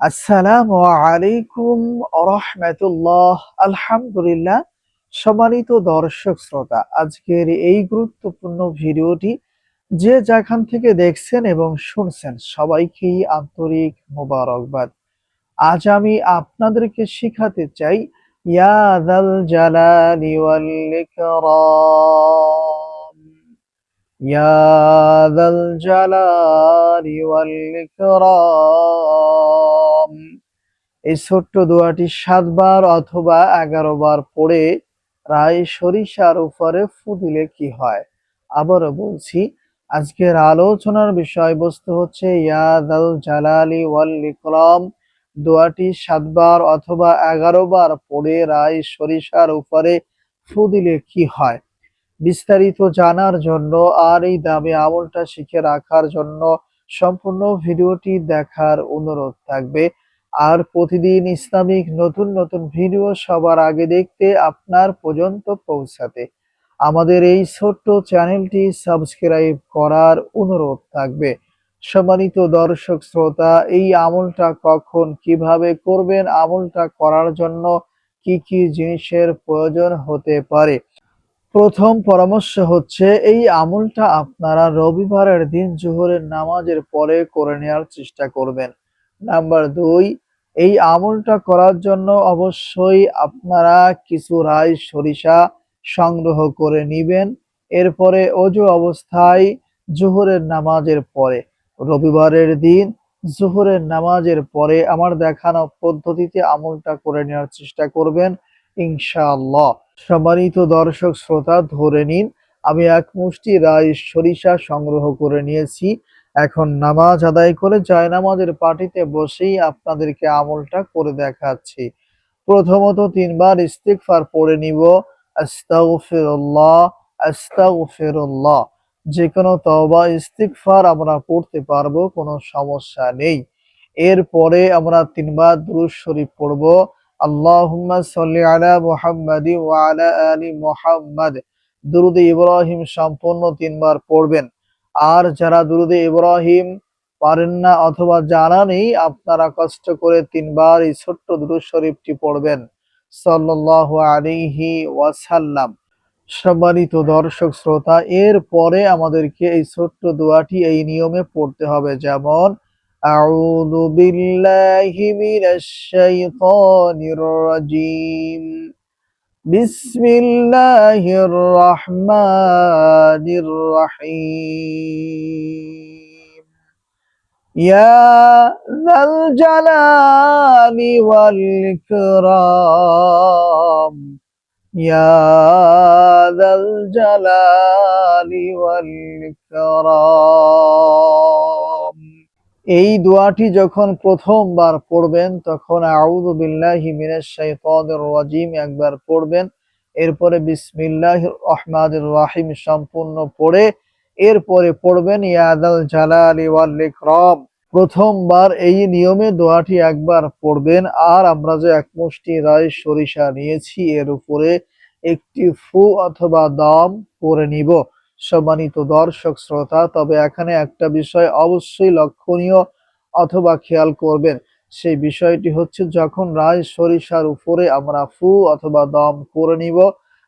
আসসালামু আলাইকুম রহমতুল্লাহ। আলহামদুলিল্লাহ। সম্মানিত দর্শক শ্রোতা, আজকের এই গুরুত্বপূর্ণ ভিডিওটি যে যেখান থেকে দেখছেন এবং শুনছেন, সবাইকেই আন্তরিক মোবারকবাদ। আজ আমি আপনাদেরকে শিখাতে চাই ইয়াদাল জালালি ওয়াল ইকরাম। ইয়াদাল জালালি ওয়াল ইকরাম। এই ছোট্ট দোয়াটি সাতবার অথবা এগারো বার পড়ে রায় সরিষার উপরে ফু দিলে কি হয়? আবারও বলছি, আজকের আলোচনার বিষয়বস্তু হচ্ছে জালালি ওয়াল দোয়াটি সাতবার অথবা এগারো বার পড়ে রায় সরিষার উপরে ফু দিলে কি হয়? বিস্তারিত জানার জন্য আর এই দামে আমলটা শিখে রাখার জন্য সম্পূর্ণ ভিডিওটি দেখার অনুরোধ থাকবে। আর প্রতিদিন ইসলামিক নতুন নতুন ভিডিও সবার আগে দেখতে আপনার পর্যন্ত পৌঁছাতে। আমাদের এই ছোট্ট চ্যানেলটি সাবস্ক্রাইব করার অনুরোধ থাকবে। সম্মানিত দর্শক শ্রোতা, এই আমলটা কখন কীভাবে করবেন, আমলটা করার জন্য কি কি জিনিসের প্রয়োজন হতে পারে? প্রথম পরামর্শ হচ্ছে, এই আমলটা আপনারা রবিবারের দিন জোহরের নামাজের পরে করে নেওয়ার চেষ্টা করবেন। নাম্বার দুই, এই আমলটা করার জন্য অবশ্যই আপনারা কিছু রাই সরিষা সংগ্রহ করে নিবেন। এরপরে অজু অবস্থায় জোহরের নামাজের পরে, রবিবারের দিন জোহরের নামাজের পরে আমার দেখানো পদ্ধতিতে আমলটা করে নেওয়ার চেষ্টা করবেন, ইনশাআল্লাহ। সম্মানিত দর্শক, শ্রোতা, ধরে নিন, আমি এক মুষ্টি রাই সরিষা সংগ্রহ করে নিয়েছি। এখন নামাজ আদায় করে নামাজের পার্টিতে বসেই আপনাদেরকে আমলটা করে দেখাচ্ছি। প্রথমত তিনবার ইস্তিগফার পড়ে নিব। আস্তাগফিরুল্লাহ যে কোনো তওবা, ইস্তিগফার আমরা পড়তে পারব, কোনো সমস্যা নেই। এরপরে আমরা তিনবার দুরূদ শরীফ পড়ব। আল্লাহুম্মা সাল্লি আলা মুহাম্মাদি ওয়া আলা আলি মুহাম্মাদ। দুরুদে ইব্রাহিম সম্পূর্ণ তিনবার পড়বেন। আর যারা দুরুদে ইব্রাহিম পারেন না অথবা জানা নেই, আপনারা কষ্ট করে তিনবার এই ছোট্ট দুরুদ শরীফটি পড়বেন। সাল্লাহ আলিহি ওয়াসাল্লাম। সম্মানিত দর্শক শ্রোতা এর পরে আমাদেরকে এই ছোট্ট দোয়াটি এই নিয়মে পড়তে হবে। যেমন, আউযু বিল্লাহি মিনাশ শাইতানির রাজিম। بسم الله الرحمن الرحيم. يا ذا الجلال والإكرام. يا ذا الجلال والإكرام. এই দোয়াটি যখন প্রথমবার পড়বেন, তখন আউযু বিল্লাহি মিনাশ শাইতানির একবার পড়বেন। এরপরে বিসমিল্লাহির রহমানির রহিম সম্পূর্ণ পড়ে এরপরে পড়বেন ইয়াদাল জালালি ওয়াল ইকরাম। প্রথমবার এই নিয়মে দোয়াটি একবার পড়বেন। আর আমরা যে এক মুষ্টি রায় সরিষা নিয়েছি, এর উপরে একটি ফু অথবা দাম পরে নিব। সম্মানিত দর্শক শ্রোতা, তবে এখানে একটা বিষয় অবশ্যই লক্ষণীয় অথবা খেয়াল করবেন। সেই বিষয়টি হচ্ছে, যখন রায় সরিষার উপরে আমরা ফু অথবা দম করে নিব,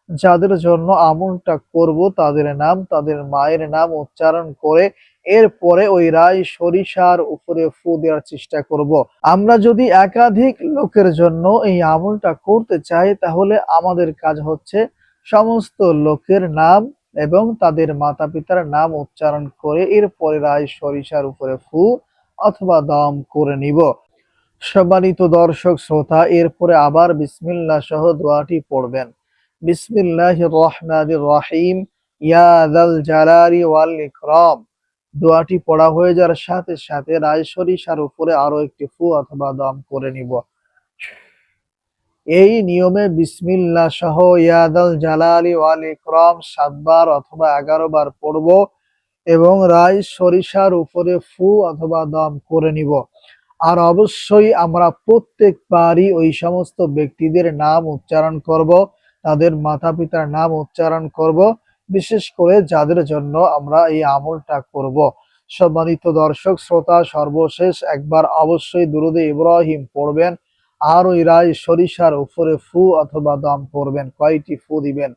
যাদের জন্য আমলটা করব, তাদের নাম, তাদের মায়ের নাম উচ্চারণ করে এরপরে ওই রায় সরিষার উপরে ফু দেওয়ার চেষ্টা করব। আমরা যদি একাধিক লোকের জন্য এই আমলটা করতে চাই, তাহলে আমাদের কাজ হচ্ছে, সমস্ত লোকের নাম এবং তাদের মাতা পিতার নাম উচ্চারণ করে এরপরে রায় সরিষার উপরে ফু অথবা দম করে নিব। সম্মানিত দর্শক শ্রোতা, এরপরে আবার বিসমিল্লাহ সহ দোয়াটি পড়বেন। বিসমিল্লাহ রহমানির রহিম। ইয়া দাল জালালি ওয়াল ইকরাম। দোয়াটি পড়া হয়ে যাওয়ার সাথে সাথে রায় সরিষার উপরে আরও একটি ফু অথবা দম করে নিব। এই নিয়মে বিসমিল্লাহ সহ ইয়াদাল জালালি ওয়াল ইকরাম সাতবার অথবা এগারো বার পড়ব এবং রাই সরিষার উপরে ফু অথবা দম করে নিব। আর অবশ্যই আমরা প্রত্যেক প্রত্যেকবারই ওই সমস্ত ব্যক্তিদের নাম উচ্চারণ করব, তাদের মাতা পিতার নাম উচ্চারণ করব, বিশেষ করে যাদের জন্য আমরা এই আমলটা করব। সম্মানিত দর্শক, শ্রোতা, সর্বশেষ একবার অবশ্যই দুরুদে ইব্রাহিম পড়বেন। আর ওই রায় সরিষার উপরে ফু অথবা দম করবেন। কয়টি ফু দিবেন?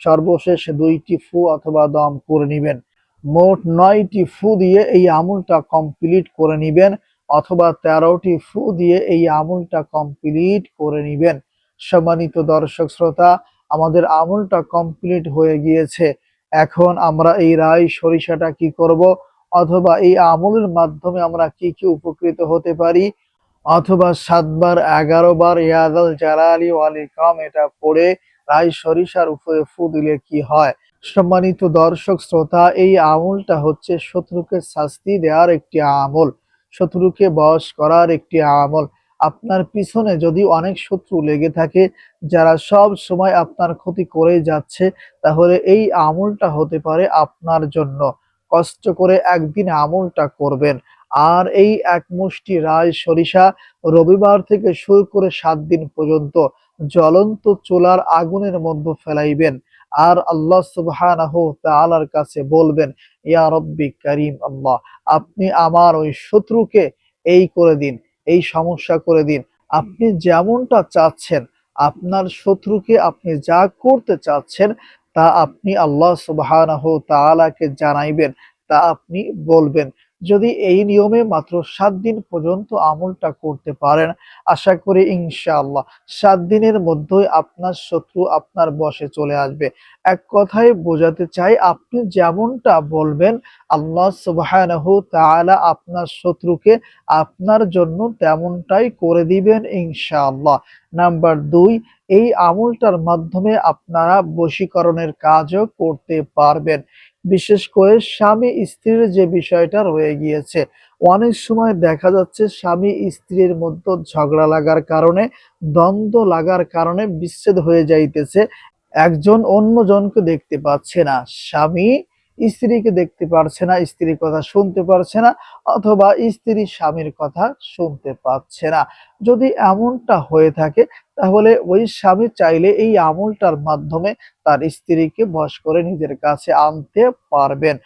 সর্বশেষ দুইটি ফু অথবা দম করে নিবেন। মোট নয়টি ফু দিয়ে এই আমলটা কমপ্লিট করে নিবেন অথবা তেরোটি ফু দিয়ে এই আমলটা কমপ্লিট করে নিবেন। সম্মানিত দর্শক শ্রোতা, আমাদের আমলটা কমপ্লিট হয়ে গিয়েছে। এখন আমরা এই রাই সরিষাটা কি করব? অথবা এই আমলের মাধ্যমে আমরা কি কি উপকৃত হতে পারি? অথবা সাতবার এগারো বার ইয়াদাল জালালি ওয়াল ইকরাম এটা পড়ে রাই সরিষার উপরে ফু দিলে কি হয়? সম্মানিত দর্শক, শ্রোতা, এই আমলটা হচ্ছে শত্রুকে শাস্তি দেওয়ার একটি আমল, শত্রুকে বশ করার একটি আমল। আপনার পিছনে যদি অনেক শত্রু লেগে থাকে, যারা সব সময় আপনার ক্ষতি করে যাচ্ছে, তাহলে এই আমলটা হতে পারে আপনার জন্য। কষ্ট করে একদিন আমলটা করবেন। আর এই এক মুষ্টি রায় সরিষা রবিবার থেকে শুরু করে সাত দিন পর্যন্ত জ্বলন্ত চুলার আগুনের মধ্যে ফেলাইবেন। আর আল্লাহ সুবহানাহু তাআলার কাছে বলবেন, ইয়া রব্বি করিম, আল্লাহ, আপনি আমার ওই শত্রুকে এই করে দিন, এই সমস্যা করে দিন। আপনি যেমনটা চাচ্ছেন, আপনার শত্রুকে আপনি যা করতে চাচ্ছেন, তা আপনি আল্লাহ সুবহানাহু তাআলাকে জানাইবেন, তা আপনি বলবেন। যদি এই নিয়মে মাত্র সাত দিন পর্যন্ত আমলটা করতে পারেন, আশা করি ইনশাআল্লাহ সাত দিনের মধ্যেই আপনার শত্রু আপনার বসে চলে আসবে। এক কথায় বোঝাতে চাই, আপনি যেমনটা বলবেন, আল্লাহ সুবহানাহু তাআলা আপনার শত্রুকে আপনার জন্য তেমনটাই করে দিবেন ইনশাআল্লাহ। নাম্বার দুই, এই আমলটার মাধ্যমে আপনারা বশীকরণের কাজও করতে পারবেন। বিশেষ করে স্বামী স্ত্রীর যে বিষয়টা রয়ে গিয়েছে। অনেক সময় দেখা যাচ্ছে স্বামী স্ত্রীর মধ্যে ঝগড়া লাগার কারণে, দ্বন্দ্ব লাগার কারণে বিচ্ছেদ হয়ে যাইতেছে। একজন অন্যজনকে দেখতে পাচ্ছে না। স্বামী স্ত্রীকে দেখতে পারছে না, স্ত্রীর কথা শুনতে পারছে না, অথবা স্ত্রী স্বামীর কথা শুনতে পাচ্ছে না। যদি এমনটা হয়ে থাকে, তাহলে ওই স্বামী চাইলে এই আমলটার মাধ্যমে তার স্ত্রীকে বশ করে নিজের কাছে আনতে পারবেন।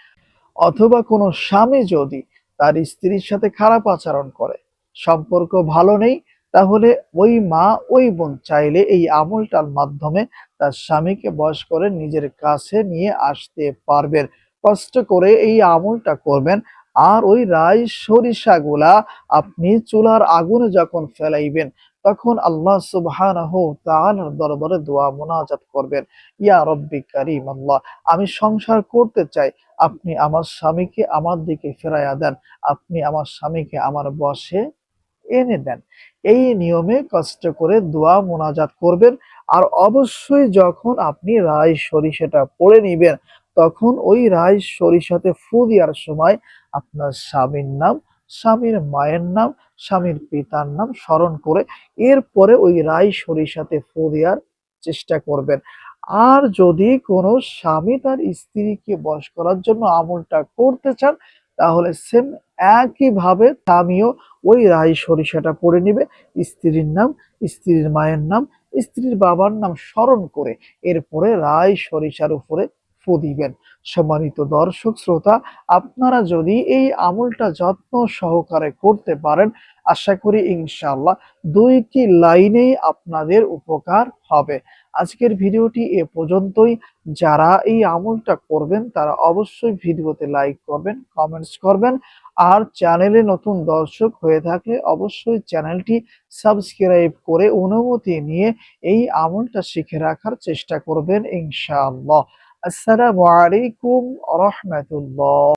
অথবা কোনো স্বামী যদি তার স্ত্রীর সাথে খারাপ আচরণ করে, সম্পর্ক ভালো নেই তাহলে ওই মা, ওই বোন চাইলে এই আমলটার মাধ্যমে তার স্বামীকে বশ করে নিজের কাছে নিয়ে আসতে পারবেন। কষ্ট করে এই আমলটা করবেন আর ওই রাই সরিষাগুলা আপনি চুলার আগুনে যখন ফেলাইবেন, তখন আল্লাহ তাআলার দরবারে দোয়া মোনাজাত করবেন। ইয়া রব্বি কারীম, আল্লাহ, আমি সংসার করতে চাই, আপনি আমার স্বামীকে আমার দিকে ফেরাইয়া দেন, আপনি আমার স্বামীকে আমার বসে এনে দেন। এই নিয়মে কষ্ট করে দোয়া মোনাজাত করবেন আর অবশ্যই যখন আপনি রায় সরিষাটা পড়ে নিবেন, তখন ওই রায় সরিষাতে ফু দেওয়ার সময় আপনার স্বামীর নাম, স্বামীর মায়ের নাম, স্বামীর পিতার নাম স্মরণ করে এরপরে ওই রায় সরিষাতে ফু দেওয়ার চেষ্টা করবেন। আর যদি কোনো স্বামী তার স্ত্রীকে বশ করার জন্য আমলটা করতে চান, তাহলে সেম একইভাবে স্বামীও ওই রাই সরিষাটা পড়ে নিবে। স্ত্রীর নাম, স্ত্রীর মায়ের নাম, স্ত্রীর বাবার নাম স্মরণ করে এরপরে রাই সরিষার উপরে ফু দিবেন সম্মানিত দর্শক, শ্রোতা, আপনারা যদি এই আমলটা যত্ন সহকারে করতে পারেন, আশা করি ইনশাআল্লাহ দুইটি লাইনেই আপনাদের উপকার হবে। আজকের ভিডিওটি এ পর্যন্তই। যারা এই আমলটা করবেন, তারা অবশ্যই ভিডিওতে লাইক করবেন কমেন্টস করবেন। আর চ্যানেলে নতুন দর্শক হয়ে থাকলে অবশ্যই চ্যানেলটি সাবস্ক্রাইব করে অনুমতি নিয়ে এই আমলটা শিখে রাখার চেষ্টা করবেন ইনশাআল্লাহ। আসসালামু আলাইকুম রহমতুল্লাহ।